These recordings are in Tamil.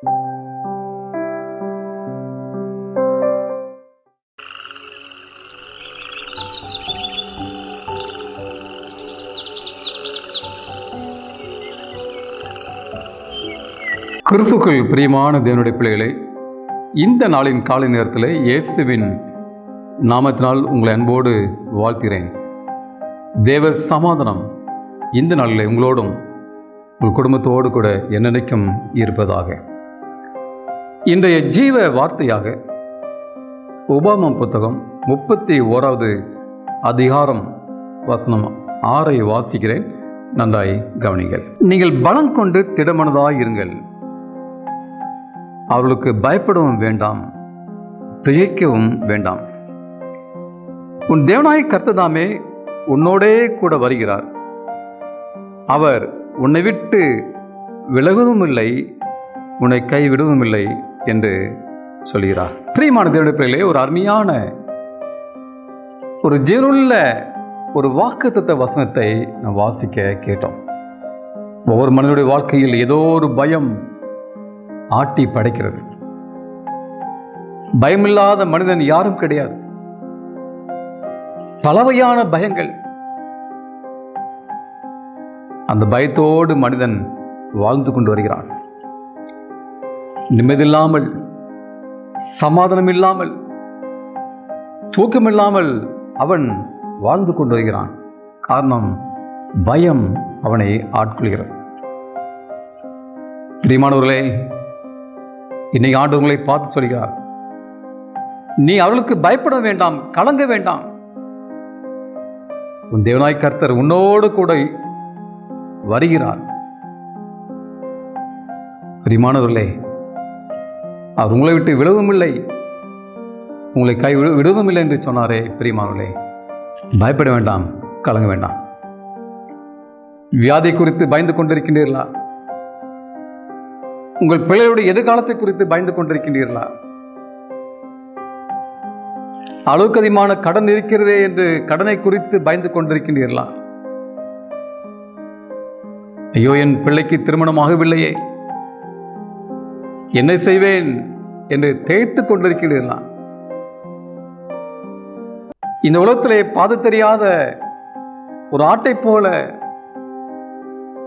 கிறிஸ்துக்கள் பிரியமான தேவனுடைய பிள்ளைகளை இந்த நாளின் காலை நேரத்தில் இயேசுவின் நாமத்தினால் உங்களை அன்போடு வாழ்த்துகிறேன். தேவ சமாதானம் இந்த நாளில் உங்களோடும் உங்கள் குடும்பத்தோடு கூட என்னென்னைக்கும் இருப்பதாக. இன்றைய ஜீவ வார்த்தையாக உபாமம் புத்தகம் முப்பத்தி ஓராவது அதிகாரம் வசனம் ஆறை வாசிக்கிறேன். நன்றாய் கவனிங்கள். நீங்கள் பலம் கொண்டு திடமனதாக இருங்கள். அவர்களுக்கு பயப்படவும் வேண்டாம் திகைக்கவும் வேண்டாம். உன் தேவனாய் கர்த்ததாமே உன்னோடே கூட வருகிறார். அவர் உன்னை விட்டு விலகுவதும் இல்லை உன்னை கைவிடுவதும் இல்லை. என்று சொல்கிறார். பிரியமான தேவடைய பிள்ளைகளே ஒரு அருமையான ஒரு ஜீவனுள்ள ஒரு வாக்குத்த வசனத்தை நாம் வாசிக்க கேட்டோம். ஒவ்வொரு மனிதனுடைய வாழ்க்கையில் ஏதோ ஒரு பயம் ஆட்டி படைக்கிறது. பயமில்லாத மனிதன் யாரும் கிடையாது. பலவையான பயங்கள். அந்த பயத்தோடு மனிதன் வாழ்ந்து கொண்டு வருகிறான். நிம்மதியில்லாமல் சமாதானம் இல்லாமல் தூக்கமில்லாமல் அவன் வாழ்ந்து கொண்டு வருகிறான். காரணம் பயம் அவனை ஆட்கொள்கிறது. பிரியமானவர்களே இன்னைக்கு ஆண்டு உங்களை பார்த்து சொல்கிறார். நீ அவளுக்கு பயப்பட வேண்டாம் கலங்க வேண்டாம். உன் தேவனாய் கர்த்தர் உன்னோடு கூட வருகிறார். பிரியமானவர்களே அவர் உங்களை விட்டு விடுவதும் இல்லை உங்களை கை விடுவதும் இல்லை என்று சொன்னாரே பிரியமானவர்களே. பயப்பட வேண்டாம் கலங்க வேண்டாம். வியாதி குறித்து பயந்து கொண்டிருக்கின்றீர்களா? உங்கள் பிள்ளைகளுடைய எதிர்காலத்தை குறித்து பயந்து கொண்டிருக்கின்றீர்களா? அளவுக்கு அதிகமான கடன் இருக்கிறதே என்று கடனை குறித்து பயந்து கொண்டிருக்கின்றீர்களா? ஐயோ என் பிள்ளைக்கு திருமணமாகவில்லையே என்ன செய்வேன். என்று தேய்த்து கொண்டிருக்கிறீர்களாம். இந்த உலகத்திலே பாது தெரியாத ஒரு ஆட்டை போல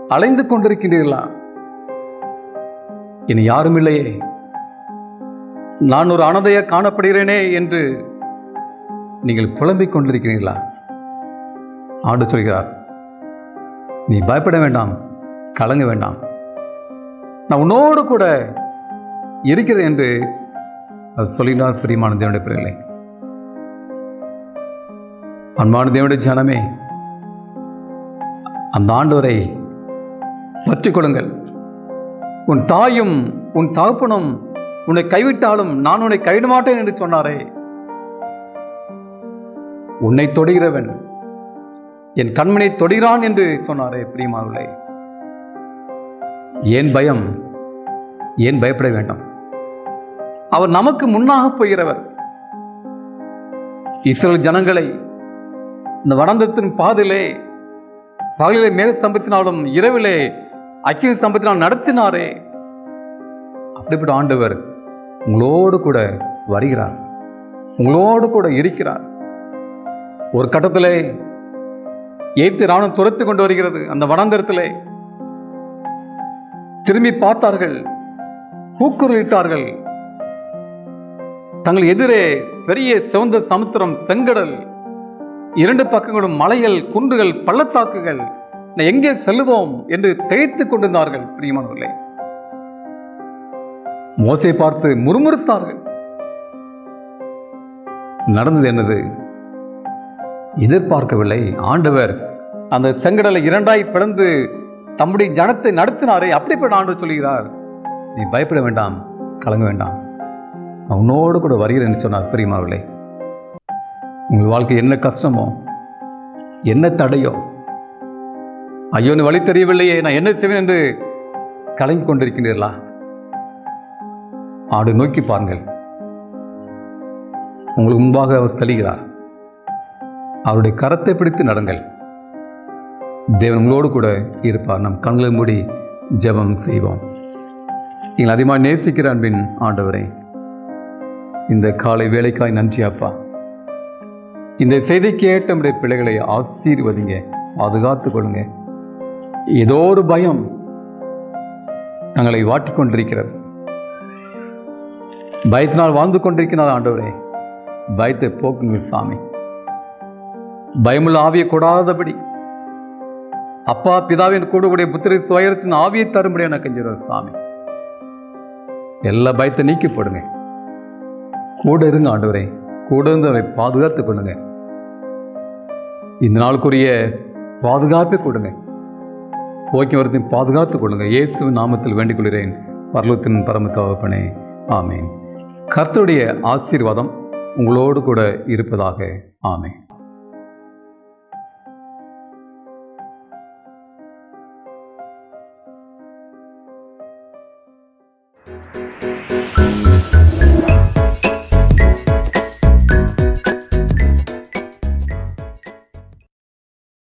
அலைந்து கொண்டிருக்கிறீர்களா இனி யாரும் இல்லையே. நான் ஒரு அனதைய காணப்படுகிறேனே என்று நீங்கள் புலம்பிக் கொண்டிருக்கிறீர்களா? ஆண்டு சொல்கிறார் நீ பயப்பட வேண்டாம் கலங்க வேண்டாம். நான் உன்னோடு கூட இருக்கிறேன் என்று அது சொல்கிறார் பிரியமான தேவனுடைய பிள்ளைகளை. அன்பான தேவனுடைய ஜனமே அந்த ஆண்டவரை பற்றிக் கொள்ளுங்கள். உன் தாயும் உன் தகப்பனும் உன்னை கைவிட்டாலும் நான் உன்னை கைவிட மாட்டேன் என்று சொன்னாரே. உன்னை தொடுகிறவன் என் கண்மனை தொடுகிறான் என்று சொன்னாரே பிரியமானவர்களே. ஏன் பயம்? ஏன் பயப்பட வேண்டாம்? அவர் நமக்கு முன்னாக போகிறவர். இஸ்ரேல் ஜனங்களை இந்த வடந்தத்தின் பாதிலே பகலிலே மேல் சம்பத்தினாலும் இரவிலே அக்கினி சம்பத்தினால் நடத்தினாரே. அப்படிப்பட்ட ஆண்டவர் உங்களோடு கூட வருகிறார். உங்களோடு கூட இருக்கிறார். ஒரு கட்டத்தில் ஏத்து ராணுவம் துரத்து கொண்டு வருகிறது. அந்த வனாந்தரத்திலே திரும்பி பார்த்தார்கள். கூக்குரலிட்டார்கள் தங்கள் எதிரே பெரிய சிவந்த சமுத்திரம் செங்கடல் இரண்டு பக்கங்களும் மலைகள் குன்றுகள் பள்ளத்தாக்குகள். நான் எங்கே செல்லுவோம் என்று திகைத்துக் கொண்டிருந்தார்கள் பிரியமானவர்களே. மோசை பார்த்து முறுமுறுத்தார்கள். நடந்தது என்னது? எதிர்பார்க்கவில்லை. ஆண்டவர் அந்த செங்கடலை இரண்டாய் பிளந்து தம்முடைய ஜனத்தை நடத்தினாரே அப்படிப்பட்ட ஆண்டு சொல்கிறார் நீ பயப்பட வேண்டாம் கலங்க வேண்டாம். அவனோடு கூட வருகிறேன்னு சொன்னார் பிரியமானவர்களே. உங்கள் வாழ்க்கை என்ன கஷ்டமோ என்ன தடையோ ஐயோ வழி தெரியவில்லையே நான் என்ன செய்வேன் என்று கலங்கி கொண்டிருக்கின்றீர்களா ஆடு நோக்கி பாருங்கள். உங்களுக்கு முன்பாக அவர் செல்கிறார். அவருடைய கரத்தை பிடித்து நடங்கள். தேவன் உங்களோடு கூட இருப்பார். நம் கண்களை மூடி ஜெபம் செய்வோம். நீங்கள் அதிகமாக நேசிக்கிற அன்பின் ஆண்டவரை இந்த காலை வேலைக்காய் நன்றி அப்பா. இந்த செய்தி கேட்ட நம்முடைய பிள்ளைகளை ஆசீர்வதிங்க பாதுகாத்து கொள்ளுங்க. ஏதோ ஒரு பயம் தங்களை வாட்டி கொண்டிருக்கிறது. பயத்தினால் வாழ்ந்து கொண்டிருக்கிறார் ஆண்டவரே. பயத்தை போக்குங்க சாமி. பயமுள்ள ஆவியை கொடாதபடி. அப்பா பிதாவின் கூடக்கூடிய புத்திரை சுயத்தின் ஆவியை தரும்படியான எனக்கு சாமி. எல்லா பயத்தை நீக்கி போடுங்க. கூட இருங்க ஆண்டவரே. கூட இருந்து அவரை பாதுகாத்து கொள்ளுங்க. இந்த நாளுக்குரிய பாதுகாப்பை கொடுங்க. போக்கிவரத்தையும் பாதுகாத்து கொள்ளுங்க. இயேசு நாமத்தில் வேண்டிக் கொள்கிறேன் பரலத்தின் பரமத்தாவப்பனே ஆமேன். கர்த்தருடைய ஆசீர்வாதம் உங்களோடு கூட இருப்பதாக. ஆமேன்.